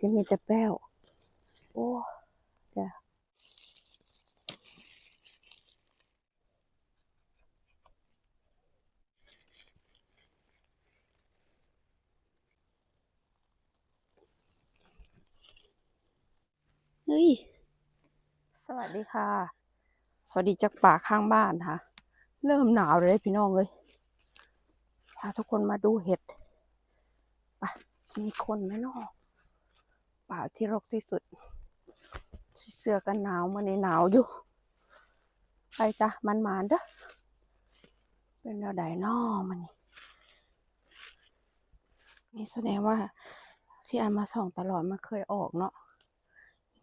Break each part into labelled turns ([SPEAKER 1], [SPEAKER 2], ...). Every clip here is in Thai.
[SPEAKER 1] จะมีแต่แป้ว โอ้เดี๋ยวเฮ้ย สวัสดีค่ะ สวัสดีจากป่าข้างบ้านค่ะ เริ่มหนาวเลยพี่น้องเลยพาทุกคนมาดูเห็ดไปมีคนไหมนาะ ป่าที่รกที่สุด เสื้อกันหนาวมาในหนาวอยู่ ไปจ้ะมันมานเด้อเป็นเราไดนอมันนี่นี่แสดงว่าที่อันมาส่องตลอดมันเคยออกเนาะ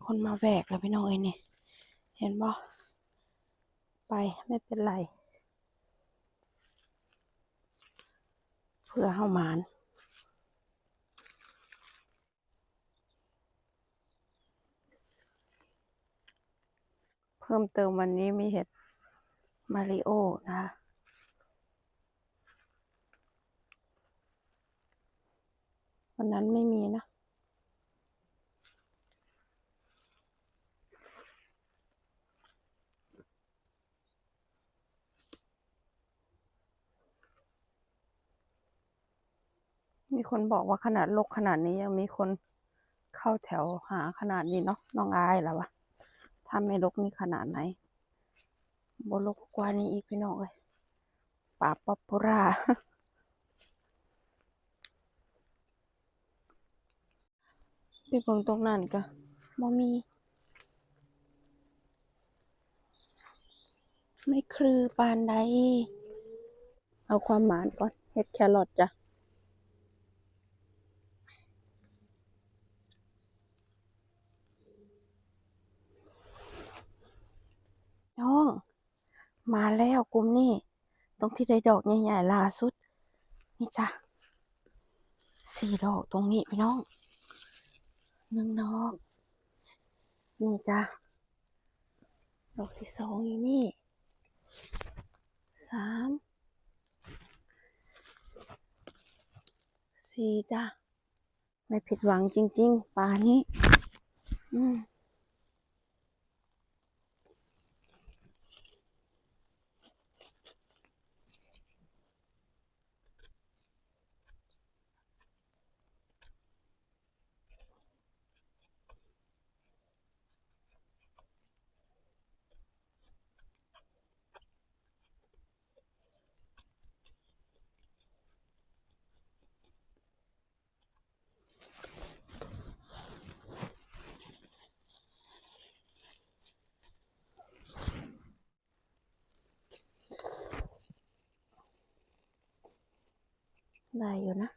[SPEAKER 1] คนมาแหวกแล้วพี่น้องเอ้ยนี่ เห็นบ่ไปไม่เป็นไร เพื่อเฮาหมาน พิ่มเติมวันนี้มีเห็ดมาริโอนะคะวันนั้นไม่มีนะมีคนบอกว่าขนาดลกขนาดนี้ยังมีคนเข้าแถวหาขนาดนี้เนาะน้องอายแล้ววะ ถ้าไม่ลกนี่ขนาดไหนบลกกว่านี้อีกพี่น้องเอ้ยป่าปอปุราไปเบิ่งตรงนั้นก็บ่มี ไม่คือปานใดเอาความหมานก่อนเฮ็ดแครอทจ้ะ น้อง มาแล้วกลุ่มนี้ตรงที่ได้ดอกใหญ่ๆล่าสุด นี่จ้ะสี่ดอกตรงนี้พี่น้องหนึ่งดอกนี่จ้ะดอกที่สองอยู่นี่สามสี่จ้ะไม่ผิดหวังจริง ๆป่านี้ อืม ได้อยู่นะ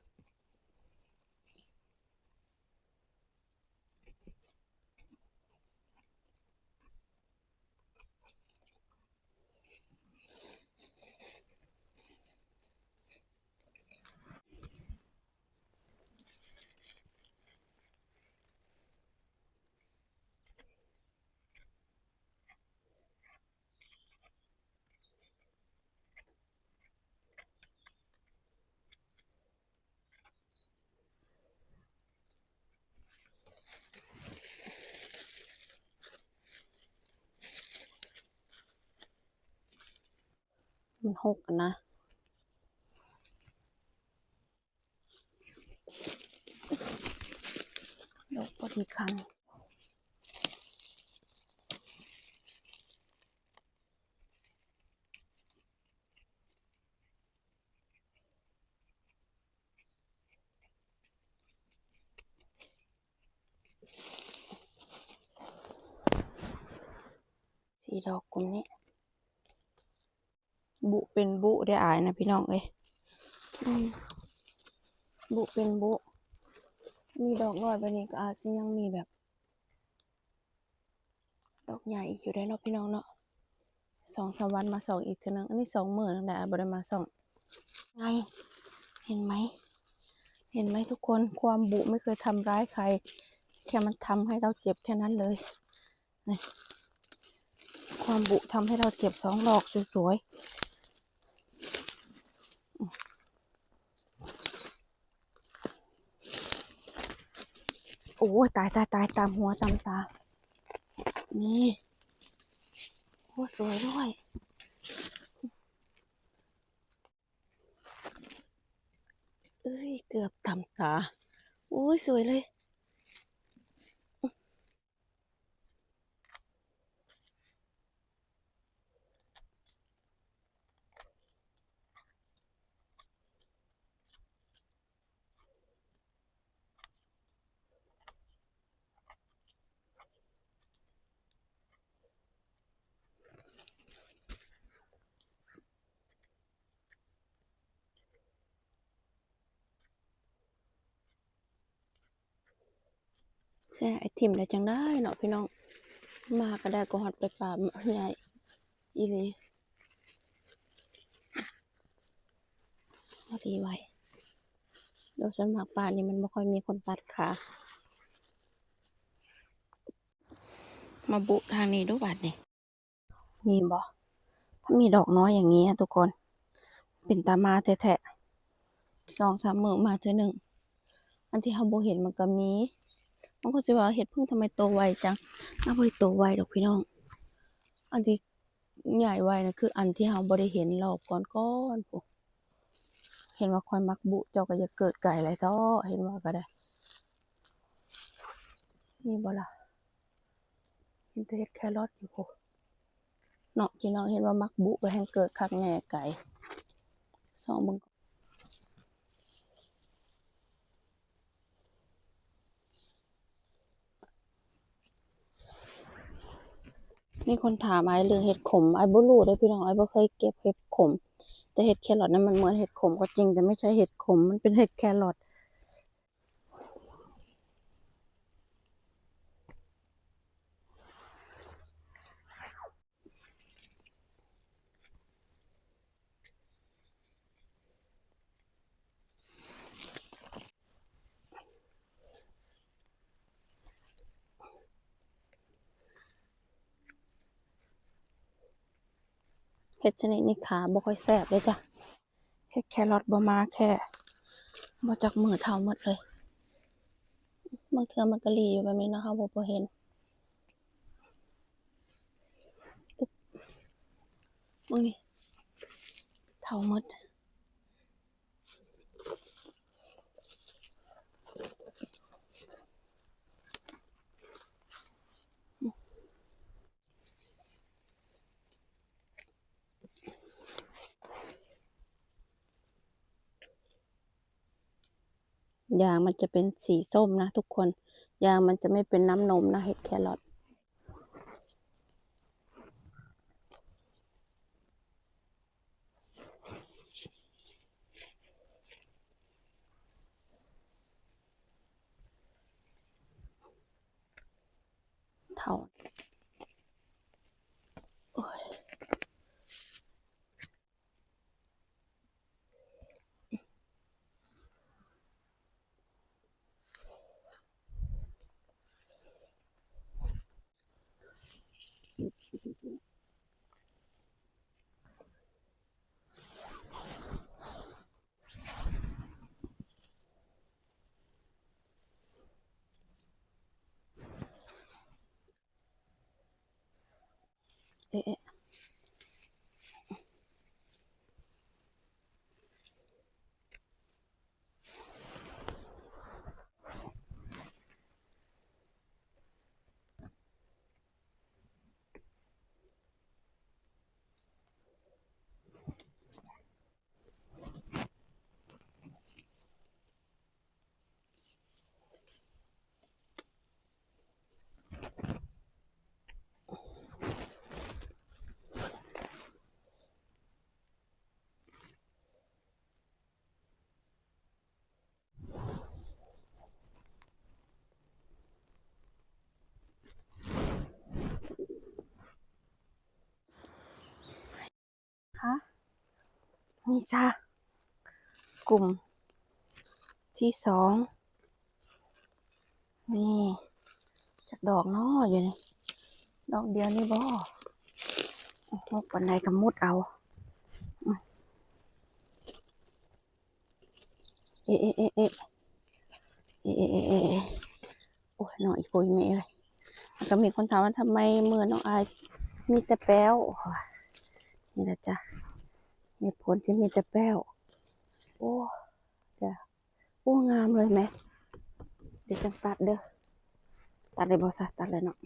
[SPEAKER 1] มันหกอะนะดอกพอดีครั้งสี่ดอกกลุ่มนี้ บุเป็นบุได้อายนะพี่น้องเอ้ยบุเป็นบุ มีดอกน้อยไปนี้ก็อาจสิยังมีแบบ ดอกใหญ่อีกอยู่ได้เนาะพี่น้องเนาะสองสามวันมาสองอีกเทีนึงอันนี้สองหมื่นแต่บริมาสองไง เห็นไหม เห็นไหมทุกคนความบุไม่เคยทำร้ายใคร แค่มันทำให้เราเจ็บแค่นั้นเลยนี่ความบุทำให้เราเจ็บสองดอกสวยๆ โอ้ยตายตายตายตามหัวตามตา นี่โอ้สวยด้วย เอ้ย เกือบตำตา โอ้ย สวยเลย ใช่ไอทิมได้จังได้เนาะพี่น้อง มาก็ได้ก็ฮอดไปป่าใหญ่อีหลีพอดีไว้เดี๋ยวฉันหมากป่านี่มันไม่ค่อยมีคนตัดค่ะมาบุทางนี้ดูบัดนี่มีบ่ถ้ามีดอกน้อยอย่างนี้อะทุกคน เป็นตามาแท้ๆสองสามมือมาเทื่อหนึ่ง อันที่เราบ่เห็นมันก็มี บางคนสิว่าเห็ดพึ่งทำไมโตไวจังน่าบ่ได้โตไวดอกพี่น้อง อันที่ใหญ่ไวนะคือ อันที่เราบ่ได้เห็นรอบก่อนๆพุเห็นว่าคอยมักบุเจ้าก็จะเกิดไก่หลายท้อเห็นว่าก็ได้นี่บ่ล่ะเห็นแต่เห็ดแครอทอยู่พุเนาะพี่น้องเห็นว่ามักบุก็แห่งเกิดคักแน่ไก่สองเบิ่ง มีคนถามไอ้เรื่องเห็ดขมไอ้บ่รู้เด้พี่น้องไอ้บ่เคยเก็บเห็ดขม แต่เห็ดแครอทนั้นมันเหมือนเห็ดขมก็จริงแต่ไม่ใช่เห็ดขมมันเป็นเห็ดแครอท เห็ดชนิดนี้ขาบ่ค่อยแสบเลยจ้ะเห็ดแครอทบ่มาแค่บ่จักมือเท่าหมดเลยบางเทือมันก็หลีอยู่แบบนี้นะคะบ่บ่เห็นมึงนี่เท่าหมด ยางมันจะเป็นสีส้มนะทุกคน ยางมันจะไม่เป็นน้ำนมนะเห็ดแครอทเท่า it, นี่จ้ากลุ่มที่สองนี่จากดอกนออยู่นี่ดอกเดียวนี่บ่หกปันไดกำมุดเอาเอ๊ะเอ๊ะเอ๊ะเอ๊ะเอ๊ะเอ๊ะโอ้ยหน่อยโปยเมย์เลยก็มีคนถามว่าทำไมเมื่อน้องอายมีแต่แป้วนี่แหละจ้ะ เหตุผลที่มีแต่แป้ว โอ้เดี๋ยวโอ้งามเลยไหม เดี๋ยวจังตัดเด้อ ตัดเลยบอสตัดเลยเนาะ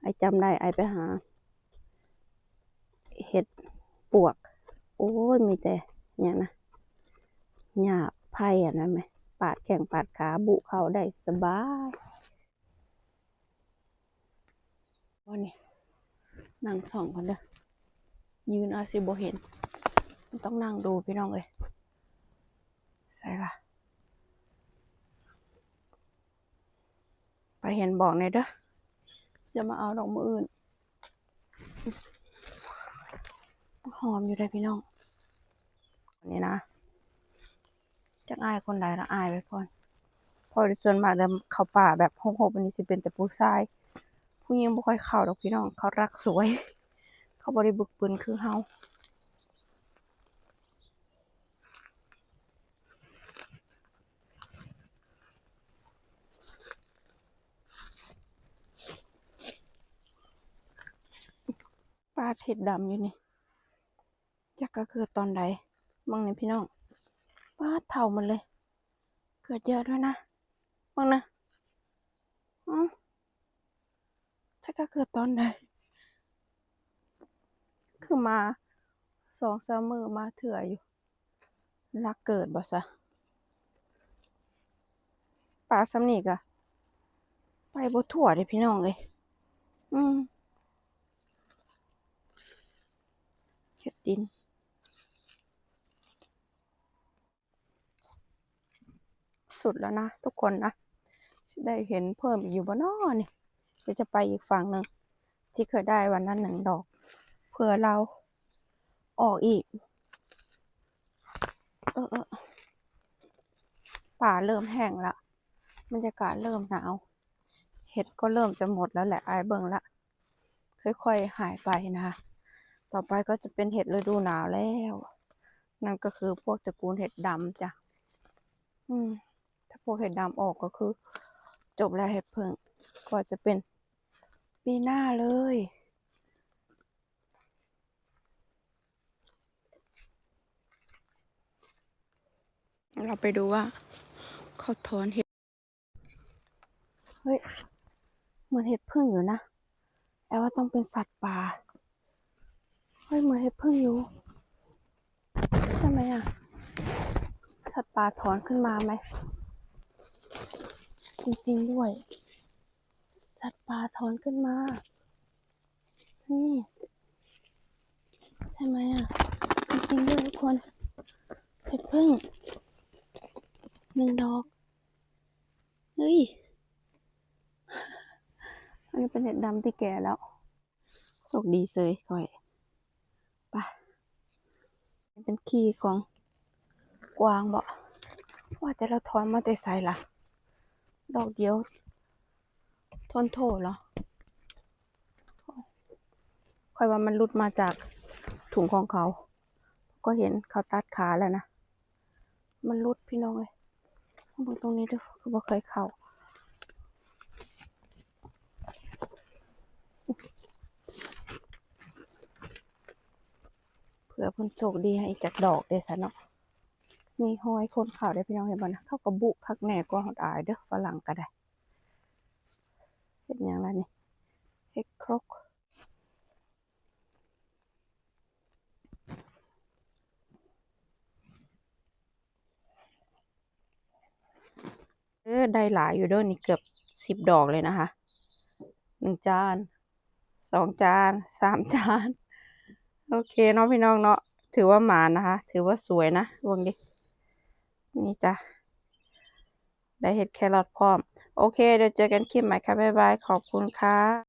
[SPEAKER 1] ไอจำได้ไอไปหา เห็ดปวก โอ้ยมีแต่เนี่ยนะหญ้าไผ่อะนะไหม ปาดแข่งปาดขาบุเขาได้สบายวันนี้นั่งส่องกันเด้อ ยืนอาสิบ่เห็น ต้องนั่งดูพี่น้องเลยใช่ละไปเห็นบอกในอยเด้อจะมาเอาดอกมืออื่น หอมอยู่เลยพี่น้องนี่นะจักอายคนใดละอายไปก่อนพอส่วนมากแล้วเขาป่าแบบหกๆอันนี้สิเป็นแต่ผู้ชาย ผู้หญิงบ่ค่อยเข้าดอกพี่น้องเขารักสวย เขาบริบึกปืนคือเฮาปลาเห็ดดำอยู่นี่จักก็เกิดตอนใดมองนี่พี่น้องปลาเท่ามันเลย เกิดเยอะด้วยนะมองนะอ๋อจักก็เกิดตอนใด คือมาสองสามมือมาเถื่ออยู่รักเกิดบ่ซะปลาซ้ำนี่กะไปบ่ทั่วเด้พี่น้องเลยอืมเห็ดดิน สุดแล้วนะ ทุกคนนะได้เห็นเพิ่มอีกอยู่บ่นอนี่เดี๋ยวจะไปอีกฝั่งหนึ่งที่เคยได้วันนั้นหนึ่งดอก ผื่อเราออกอีก เออเออป่าเริ่มแห้งละบรรยากาศเริ่มหนาว เห็ดก็เริ่มจะหมดแล้วแหละไอายเบิ่งละค่อยๆหายไปนะคะต่อไปก็จะเป็นเห็ดฤดูหนาวแล้ว นั่นก็คือพวกตระกูลเห็ดดำจ้ะอืม ถ้าพวกเห็ดดำออกก็คือ จบแล้วเห็ดเพิ่งก็จะเป็นปีหน้าเลย เราไปดูว่าเขาถอนเห็ด เฮ้ย เหมือนเห็ดพึ่งอยู่นะ แอบว่าต้องเป็นสัตว์ป่า เฮ้ย เหมือนเห็ดพึ่งอยู่ ใช่ไหมอะ สัตว์ป่าถอนขึ้นมาไหม จริงๆด้วย สัตว์ป่าถอนขึ้นมา นี่ ใช่ไหมอะ จริงๆด้วยทุกคนเห็ดพึ่ง หนึ่งดอก เฮ้ย อันนี้เป็นเห็ดดำที่แก่แล้วโชคดีเซยก่อยไปเป็นขี้ของกวางบ่ว่าแต่เราถอนมาแต่ใส่ละดอกเดียว ทนโทษเหรอค่อยว่ามันหลุดมาจากถุงของเขา ก็เห็นเขาตัดขาแล้วนะ มันหลุดพี่น้องเลย มาตรงนี้ด้วยคือบ่เคยเข้าเผื่อเพิ่นโชคดีให้จากดอกเด้ซะเนาะมีห้อยคนข่าวได้พี่น้องเห็นบ่นะเข้ากับบุคักแหน่กว่าหอดอายเด้อฝรั่งก็ได้เห็นอย่างไรนี่เฮ็ดครก เออได้หลายอยู่เด้อนี่เกือบสิบดอกเลยนะคะหนึ่งจานสองจานสามจาน โอเคเนาะพี่น้องเนาะถือว่าหมานะคะ ถือว่าสวยนะวงดิ นี่จ้ะ ได้เห็ดแครอทพร้อม โอเค เดี๋ยวเจอกันคลิปใหม่ค่ะ บ๊ายบาย ขอบคุณค่ะ